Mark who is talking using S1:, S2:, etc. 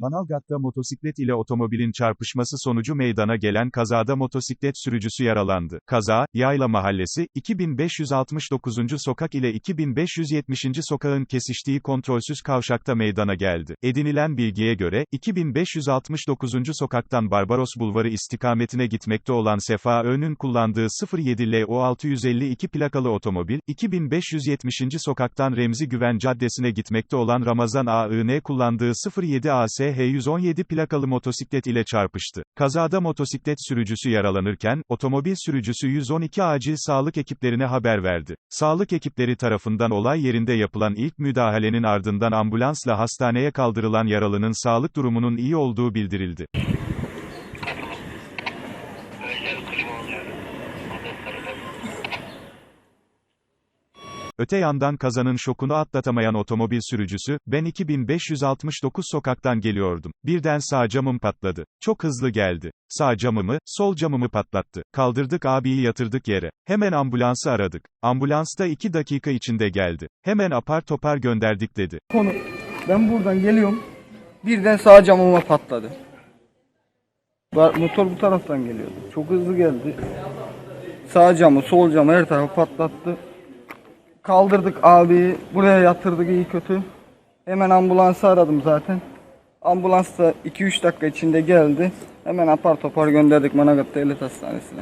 S1: Manavgat'ta motosiklet ile otomobilin çarpışması sonucu meydana gelen kazada motosiklet sürücüsü yaralandı. Kaza, Yayla Mahallesi, 2569. sokak ile 2570. sokağın kesiştiği kontrolsüz kavşakta meydana geldi. Edinilen bilgiye göre, 2569. sokaktan Barbaros Bulvarı istikametine gitmekte olan Sefa Öğün'ün kullandığı 07LO 652 plakalı otomobil, 2570. sokaktan Remzi Güven Caddesi'ne gitmekte olan Ramazan AIN kullandığı 07 AS H117 plakalı motosiklet ile çarpıştı. Kazada motosiklet sürücüsü yaralanırken, otomobil sürücüsü 112 acil sağlık ekiplerine haber verdi. Sağlık ekipleri tarafından olay yerinde yapılan ilk müdahalenin ardından ambulansla hastaneye kaldırılan yaralının sağlık durumunun iyi olduğu bildirildi. Öte yandan kazanın şokunu atlatamayan otomobil sürücüsü, ben 2569 sokaktan geliyordum. Birden sağ camım patladı. Çok hızlı geldi. Sağ camımı, sol camımı patlattı. Kaldırdık abiyi yatırdık yere. Hemen ambulansı aradık. Ambulans da 2 dakika içinde geldi. Hemen apar topar gönderdik dedi.
S2: Konu. Ben buradan geliyorum. Birden sağ camıma patladı. Motor bu taraftan geliyordu. Çok hızlı geldi. Sağ camı, sol camı her tarafı patlattı. Kaldırdık abi, buraya yatırdık iyi kötü. Hemen ambulansı aradım zaten. Ambulans da 2-3 dakika içinde geldi. Hemen apar topar gönderdik Manavgat Devlet Hastanesi'ne.